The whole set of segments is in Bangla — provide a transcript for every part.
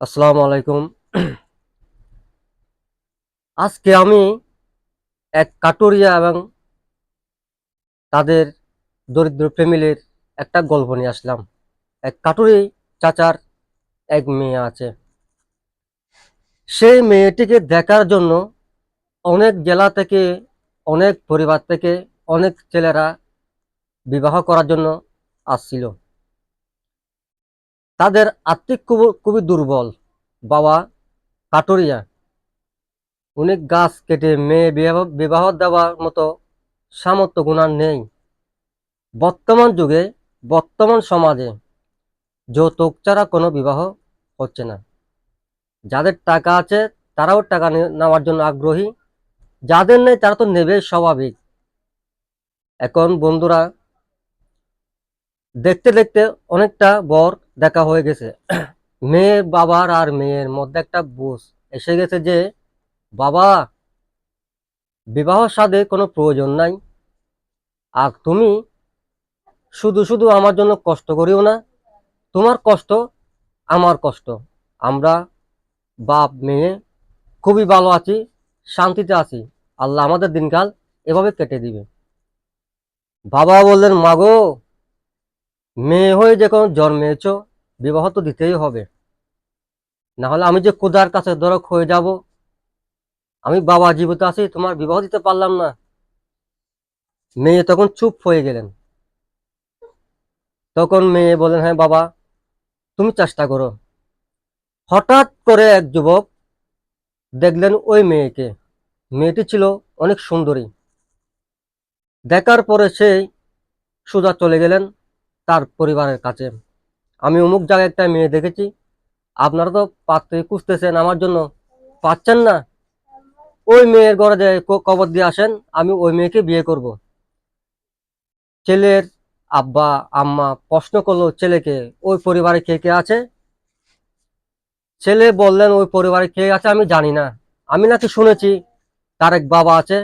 আসসালামু আলাইকুম। আজকে আমি এক কাটুরিয়া এবং তাদের দরিদ্র ফ্যামিলির একটা গল্প নিয়ে আসলাম। এক কাটুরি চাচার এক মেয়ে আছে। সেই মেয়েটিকে দেখার জন্য অনেক জেলা থেকে, অনেক পরিবার থেকে অনেক ছেলেরা বিবাহ করার জন্য আসছিল। তাদের আর্থিক খুব খুবই দুর্বল। বাবা কাটুরিয়া। উনি গাছ কেটে মেয়ে বিবাহ দেওয়ার মতো সামর্থ্য গুণার নেই। বর্তমান যুগে, বর্তমান সমাজে যৌতুক ছাড়া কোনো বিবাহ হচ্ছে না। যাদের টাকা আছে, তারাও টাকা নেওয়ার জন্য আগ্রহী। যাদের নেই, তারা তো নেবে স্বাভাবিক। এখন বন্ধুরা, দেখতে দেখতে অনেকটা বর দেখা হয়ে গেছে। মেয়ের বাবার আর মেয়ের মধ্যে একটা বুঝ এসে গেছে যে, বাবা, বিবাহ সাধে কোনো প্রয়োজন নাই। আর তুমি শুধু শুধু আমার জন্য কষ্ট করিও না, তোমার কষ্ট আমার কষ্ট। আমরা বাপ, মেয়ে খুবই ভালো আছি, শান্তিতে আছি। আল্লাহ আমাদের দিনকাল এভাবে কেটে দিবে। বাবা বললেন মাগো মেয়ে হয়ে যখন জন্মেছ বিবাহ তো দিতেই হবে। না হলে আমি যে কোদার কাছে দরক হয়ে যাব, আমি বাবা জীবিত আছি, তোমার বিবাহ দিতে পারলাম না। মেয়ে তখন চুপ হয়ে গেলেন। তখন মেয়ে বলেন হ্যাঁ বাবা, তুমি চেষ্টা করো। হঠাৎ করে এক যুবক দেখলেন ওই মেয়েকে। মেয়েটি ছিল অনেক সুন্দরী। দেখার পরে সেই সোজা চলে গেলেন তার পরিবারের কাছে। আমি অমুক জায়গায় একটা মেয়ে দেখেছি। আপনারা তো পাত্রে খুঁজতেছেন আমার জন্য। পাচ্ছেন না? ওই মেয়ের ঘরে যে কবর দিয়ে আসেন, আমি ওই মেয়েকে বিয়ে করব। ছেলের আব্বা, আম্মা প্রশ্ন করল ছেলেকে, ওই পরিবারে কে কে আছে? ছেলে বললেন, ওই পরিবারে কে আছে আমি জানি না। আমি নাকি শুনেছি তার এক বাবা আছে।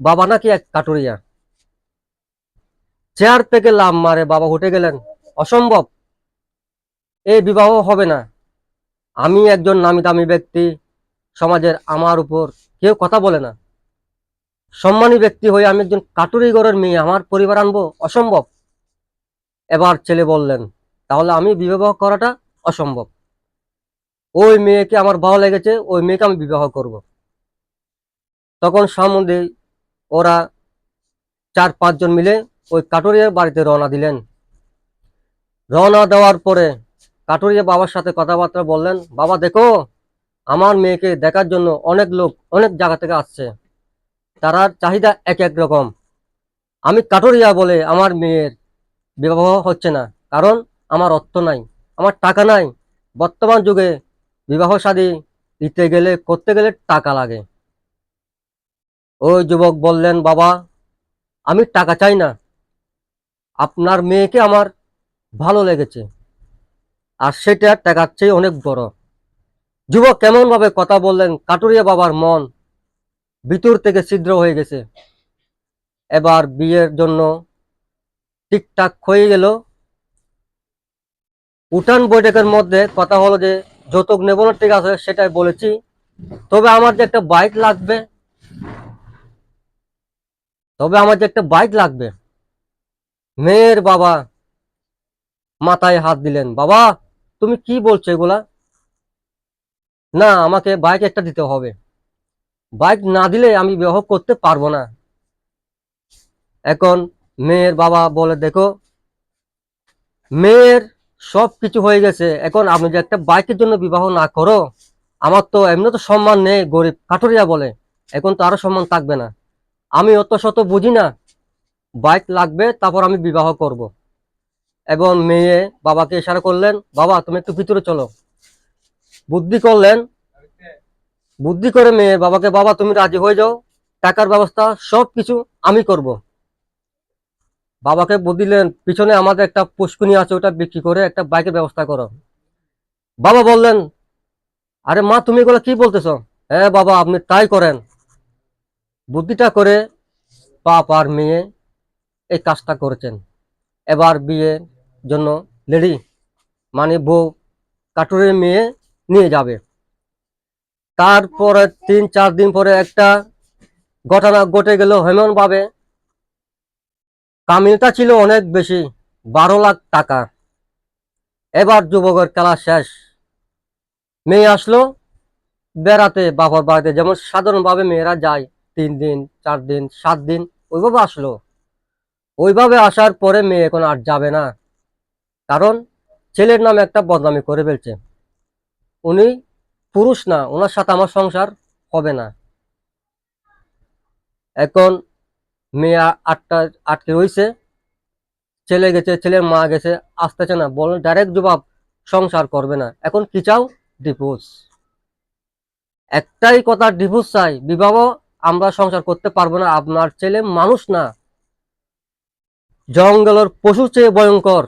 বাবা নাকি এক কাটুরিয়া। চেয়ার থেকে লাভ মারে বাবা, উঠে গেলেন। অসম্ভব। এই বিবাহ হবে না। আমি একজন নামি দামি ব্যক্তি, সমাজের আমার উপর কেউ কথা বলে না। সম্মানী ব্যক্তি হয়ে আমি একজন কাটুরি ঘরের মেয়ে, আমার পরিবার আনব অসম্ভব। এবার ছেলে বললেন, তাহলে আমি বিবাহ করাটা অসম্ভব। ওই মেয়েকে আমার ভালো লেগেছে, ওই মেয়েকে আমি বিবাহ করব। তখন সম্বন্ধে ওরা চার, পাঁচজন মিলে ওই কাটুরিয়ার বাড়িতে রওনা দিলেন। রওনা দেওয়ার পরে কাটুরিয়া বাবার সাথে কথাবার্তা বললেন, বাবা, দেখো, আমার মেয়েকে দেখার জন্য অনেক লোক অনেক জায়গা থেকে আসছে। তারার চাহিদা এক এক রকম। আমি কাটুরিয়া বলে আমার মেয়ের বিবাহ হচ্ছে না, কারণ আমার অর্থ নাই, আমার টাকা নাই। বর্তমান যুগে বিবাহ শাদী দিতে গেলে, করতে গেলে টাকা লাগে। ওই যুবক বললেন, বাবা, আমি টাকা চাই না। আপনার মেয়েকে আমার ভালো লেগেছে। আর সেটা টাকার চেয়ে অনেক বড়। যুবক কেমন ভাবে কথা বললেন? কাটুরিয়া বাবার মন ভিতর থেকে ছিদ্র হয়ে গেছে। এবার বিয়ের জন্য ঠিকঠাক হয়ে গেল। উঠান বৈঠকের মধ্যে কথা হলো যে, যৌতুক নেব না, ঠিক আছে, সেটাই বলেছি। তবে আমার যে একটা বাইক লাগবে, তবে আমার যে একটা বাইক লাগবে। মেয়ের বাবা মাথায় হাত দিলেন। বাবা তুমি কি বলছো এগুলা? না, আমাকে বাইক একটা দিতে হবে। বাইক না দিলে আমি বিবাহ করতে পারব না। এখন মেয়ের বাবা বলে, দেখো, মেয়ের সব কিছু হয়ে গেছে। এখন আপনি যে একটা বাইকের জন্য বিবাহ না করো, আমার তো এমনি তো সম্মান নেই, গরিব কাঠুরিয়া বলে। এখন তো আরও সম্মান থাকবে না। আমি অত শত বুঝি না। বাইক লাগবে, তারপর আমি বিবাহ করব। এবং মেয়ে বাবাকে ইশারা করলেন, বাবা, তুমি একটু ভিতরে চলো। বুদ্ধি করলেন। বুদ্ধি করে মেয়ে বাবাকে, বাবা, তুমি রাজি হয়ে যাও, টাকার ব্যবস্থা সব কিছু আমি করব। বাবাকে বুদ্ধিলেন পিছনে আমাদের একটা পুষ্কুনি আছে, ওটা বিক্রি করে একটা বাইকের ব্যবস্থা করো। বাবা বললেন, আরে মা, তুমি এগুলো কি বলতেছো? হ্যাঁ বাবা, আপনি তাই করেন। বুদ্ধিটা করে বাপ আর মেয়ে এই কাজটা করেছেন। এবার বিয়ের জন্য লেডি মানে বউ কাটুরের মেয়ে নিয়ে যাবে। তারপরে তিন চার দিন পরে একটা ঘটনা ঘটে গেল হেমন ভাবে কামিলটা ছিল অনেক বেশি, বারো লাখ টাকা। এবার যুবকের খেলা শেষ। মেয়ে আসলো বেড়াতে, বাবার বাড়িতে। যেমন সাধারণভাবে মেয়েরা যায় তিন দিন, চার দিন, সাত দিন, ওইভাবে আসলো। ওইভাবে আসার পরে মেয়ে এখন আর যাবে না। কারণ ছেলের নামে একটা বদনামি করে ফেলছে। উনি পুরুষ না, ওনার সাথে আমার সংসার হবে না। এখন মেয়ে আটটা, আটকে রইছে, ছেলে গেছে, ছেলের মা গেছে, আসতেছে না, বল ডাইরেক্ট জবাব সংসার করবে না। এখন কি চাও? ডিভোর্স একটাই কথা ডিভোর্স চাই, বিবাহ আমরা সংসার করতে পারব না, আপনার ছেলে মানুষ না। জঙ্গলের পশু চেয়ে ভয়ঙ্কর।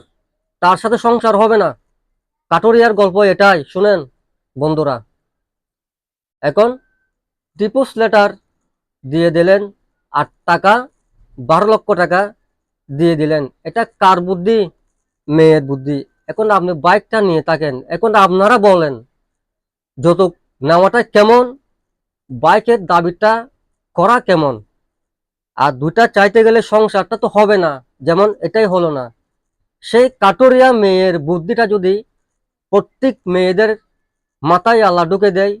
তার সাথে সংসার হবে না। কাটোরিয়ার গল্প এটাই, শুনেন বন্ধুরা। এখন ডিভোর্স লেটার দিয়ে দিলেন আট টাকা, বারো লক্ষ টাকা দিয়ে দিলেন। এটা কার বুদ্ধি? মেয়ের বুদ্ধি। এখন আপনি বাইকটা নিয়ে থাকেন। এখন আপনারা বলেন, যৌতুক নেওয়াটা কেমন? বাইকের দাবিটা করা কেমন? আর দুটা চাইতে গেলে সংসারটা তো হবে না। যেমন এটাই হলো না। সেই কাটরিয়া মেয়ের বুদ্ধিটা যদি প্রত্যেক মেয়েদের মাথায় আল্লাহ ঢুকে দেয়,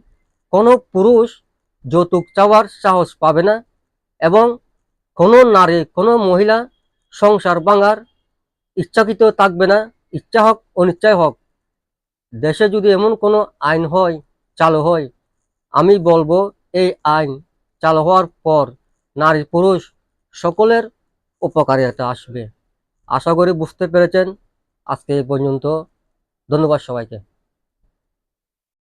কোনো পুরুষ যৌতুক চাওয়ার সাহস পাবে না এবং কোনো নারী, কোনো মহিলা সংসার ভাঙার ইচ্ছাকৃত থাকবে না, ইচ্ছা হোক অনিচ্ছায় হোক। দেশে যদি এমন কোনো আইন হয়, চালু হয়, আমি বলব এই আইন চালু হওয়ার পর নারী পুরুষ সকলের উপকারিতা আসবে। আশা করি বুঝতে পেরেছেন। আজকে এই পর্যন্ত। ধন্যবাদ সবাইকে।